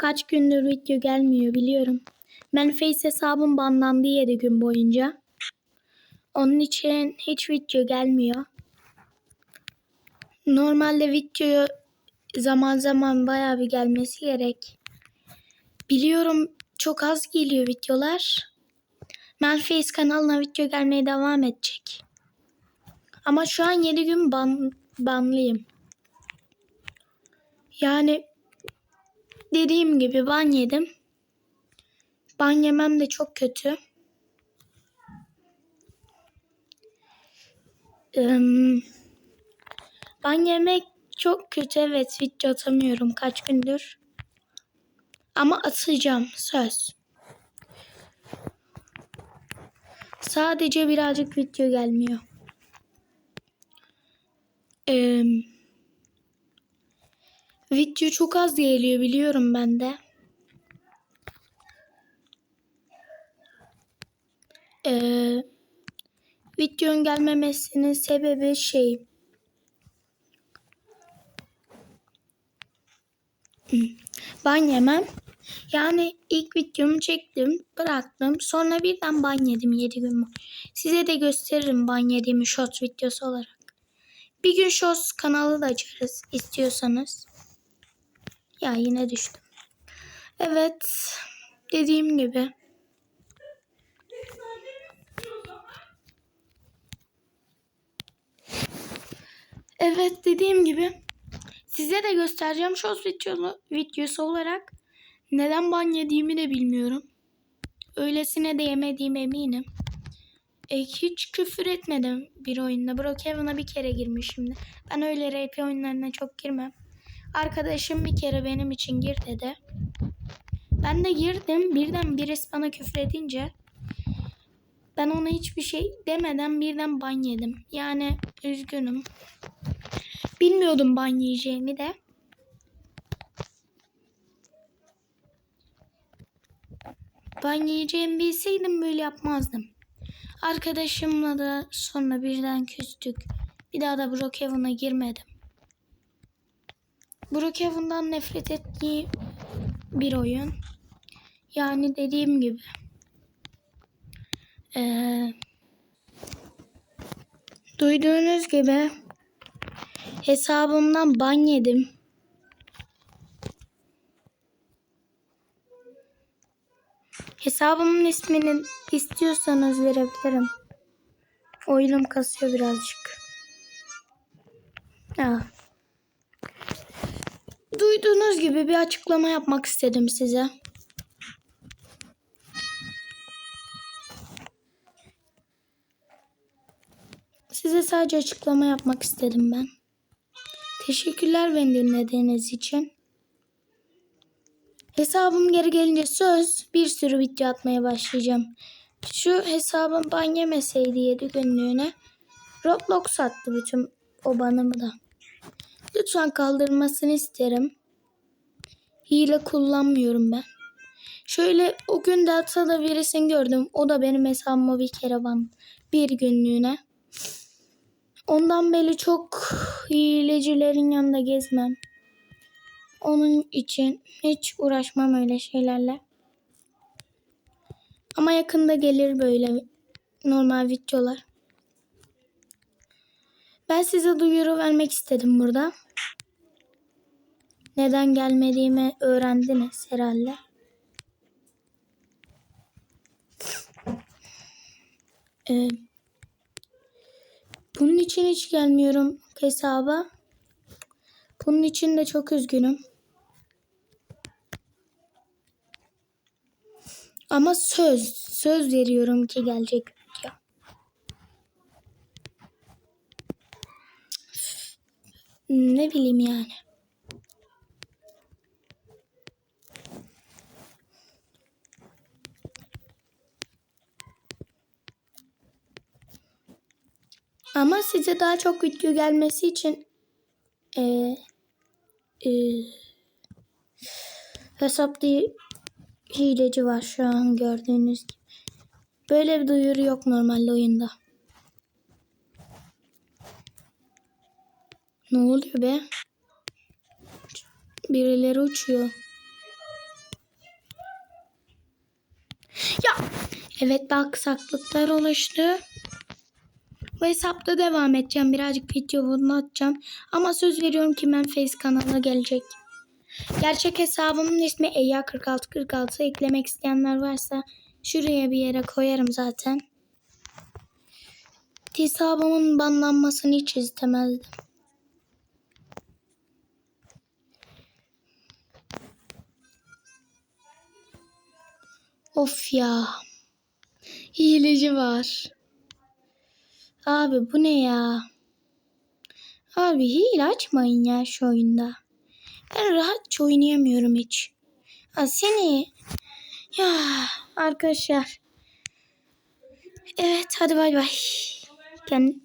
Kaç gündür video gelmiyor biliyorum. Ben Face hesabım banlandı 7 gün boyunca. Onun için hiç video gelmiyor. Normalde video zaman zaman bayağı bir gelmesi gerek. Biliyorum çok az geliyor videolar. Manface kanalına video gelmeye devam edecek. Ama şu an 7 gün ban, banlıyım. Yani dediğim gibi ban yedim. Ban yemem de çok kötü. Ban yemek çok kötü evet video atamıyorum kaç gündür. Ama atacağım söz. Sadece birazcık video gelmiyor. Ee, video çok az geliyor biliyorum ben de. Ee, videonun gelmemesinin sebebi şey ban yemem. Yani ilk videomu çektim, bıraktım. Sonra birden ban yedim 7 gün. Size de gösteririm ban yediğimi short videosu olarak. Bir gün shorts kanalı da açarız istiyorsanız. Ya yine düştüm. Evet, dediğim gibi. Evet dediğim gibi size de göstereceğim shorts videosu, videosu olarak neden ban yediğimi de bilmiyorum. Öylesine de yemediğim eminim. E, hiç küfür etmedim bir oyunda. Brookhaven'a bir kere girmişimdir. Ben öyle RP oyunlarına çok girmem. Arkadaşım bir kere benim için gir dedi. Ben de girdim. Birden birisi bana küfür edince ben ona hiçbir şey demeden birden ban yedim. Yani üzgünüm. Bilmiyordum ban yiyeceğimi de. Ben yiyeceğimi bilseydim böyle yapmazdım. Arkadaşımla da sonra birden küstük. Bir daha da Brookhaven'a girmedim. Brookhaven'dan nefret ettiğim bir oyun. Yani dediğim gibi. Ee, duyduğunuz gibi hesabımdan ban yedim. Hesabımın ismini istiyorsanız verebilirim. Oyunum kasıyor birazcık. Ya. Duyduğunuz gibi bir açıklama yapmak istedim size. Size sadece açıklama yapmak istedim ben. Teşekkürler beni dinlediğiniz için. Hesabım geri gelince söz bir sürü video atmaya başlayacağım. Şu hesabım ban yemeseydi 7 günlüğüne Roblox attı bütün o da. Lütfen kaldırmasını isterim. Hile kullanmıyorum ben. Şöyle o gün de da birisini gördüm. O da benim hesabıma bir kere ban. Bir günlüğüne. Ondan beri çok hilecilerin yanında gezmem. Onun için hiç uğraşmam öyle şeylerle. Ama yakında gelir böyle normal videolar. Ben size duyuru vermek istedim burada. Neden gelmediğimi öğrendiniz herhalde. Ee, bunun için hiç gelmiyorum hesaba. Bunun için de çok üzgünüm. Ama söz, söz veriyorum ki gelecek video. Ne bileyim yani. Ama size daha çok video gelmesi için e, e, hesapta hileci var şu an gördüğünüz gibi. Böyle bir duyuru yok normalde oyunda. Ne oluyor be? Birileri uçuyor. Ya evet bak saklıklar oluştu. Bu hesapta devam edeceğim. Birazcık video bunu atacağım. Ama söz veriyorum ki ben Face kanalına gelecek. Gerçek hesabımın ismi EYA4646 eklemek isteyenler varsa şuraya bir yere koyarım zaten. Hesabımın banlanmasını hiç istemezdim. Of ya. Hileci var. Abi bu ne ya? Abi hile açmayın ya şu oyunda. Ben rahatça oynayamıyorum hiç. Ha seni. Ya arkadaşlar. Evet hadi bay bay. Kend-